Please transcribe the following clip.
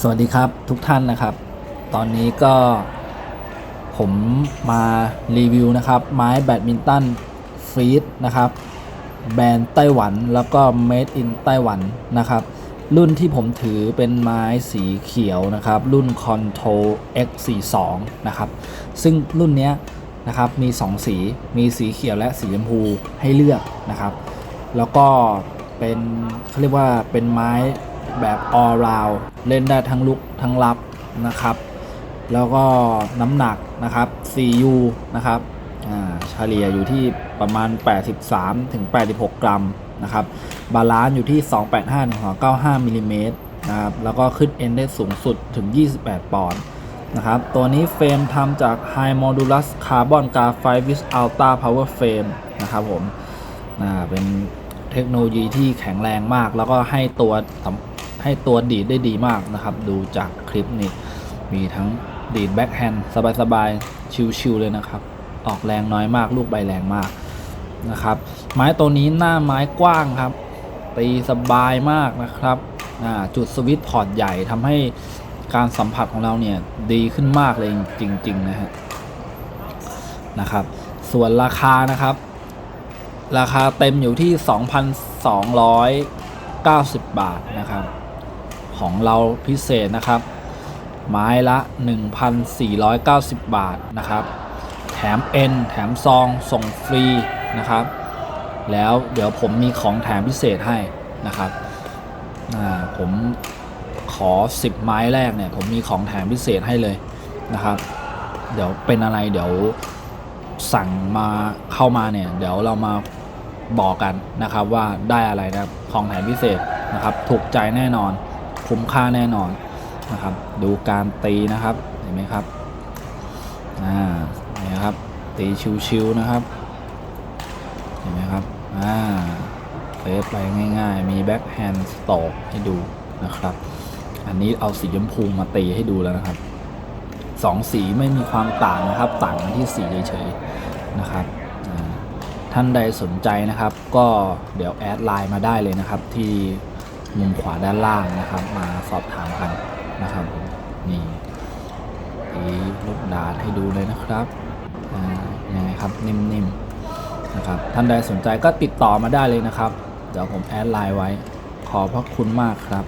สวัสดีครับทุกท่านนะครับ ตอนนี้ก็ผมมารีวิวนะครับ ไม้แบดมินตันฟรีดนะครับ แบรนด์ไต้หวันแล้วก็ made in ไต้หวันนะครับ รุ่นที่ผมถือเป็นไม้สีเขียวนะครับ รุ่น Control X42 นะครับ ซึ่งรุ่นนี้นะครับมี 2 สีมีสีเขียวและสีชมพูให้เลือกนะครับ แล้วก็เป็นเขาเรียกว่าเป็นไม้ แบบ all round เล่นได้ทั้งลุกทั้งรับนะครับ แล้วก็น้ำหนักนะครับ 4U นะครับอ่าเฉลี่ยอยู่ที่ประมาณ 83ถึง86 กรัมนะครับ บาลานซ์อยู่ที่ 285 195มิลลิเมตรนะครับ แล้วก็ขึ้นเอ็นได้สูงสุดถึง 28 ปอนด์นะครับ ตัวนี้เฟรมทำจาก High Modulus Carbon Graphite with Ultra Power Frame นะครับผม เป็นเทคโนโลยีที่แข็งแรงมาก แล้วก็ให้ตัว ให้ตัวดีดได้ดีมากนะครับ ดูจากคลิปนี้มีทั้งดีดแบ็คแฮนด์สบายๆ ชิวๆเลยนะครับ ออกแรงน้อยมากลูกใบแรงมากนะครับ ไม้ตัวนี้หน้าไม้กว้างครับตีสบายมากนะครับจุดสวิตช์พอร์ตใหญ่ทำให้การสัมผัสของเราเนี่ยดีขึ้นมากเลยจริง ๆ นะฮะนะครับ ส่วนราคานะครับ ราคาเต็มอยู่ที่ 2,290 บาทนะครับ ของเราพิเศษนะครับ ไม้ละ 1,490 บาทนะครับ แถมเอ็นแถมซองส่งฟรีนะครับ แล้วเดี๋ยวผมมีของแถมพิเศษให้นะครับผมขอ 10 ไม้แรกเนี่ย ผมมีของแถมพิเศษให้เลยนะครับ เดี๋ยวเป็นอะไรเดี๋ยวสั่งมาเข้ามาเนี่ย เดี๋ยวเรามาบอกกันนะครับว่าได้อะไรนะครับของแถมพิเศษนะครับ ถูกใจแน่นอน คุ้มค่าแน่นอนนะครับ ดูการตีนะครับเห็นไหมครับอ่าเนี่ยครับตีชิวๆนะครับเห็นไหมครับอ่าเฟสไปง่ายๆ มีแบ็คแฮนด์สโตกให้ดูนะครับ อันนี้เอาสีชมพูมาตีให้ดูแล้วนะครับสองสีไม่มีความต่างนะครับ ต่างกันที่สีเฉยๆนะครับท่านใดสนใจนะครับ ก็เดี๋ยวแอดไลน์มาได้เลยนะครับที่ มุมขวาด้านล่างนะครับ มาสอบถามกันนะครับนี่ตีลูกดาดให้ดูเลยนะครับยังไงครับนิ่มๆนะครับท่านใดสนใจก็ติดต่อมาได้เลยนะครับ เดี๋ยวผมแอดไลน์ไว้ ขอบพระคุณมากครับ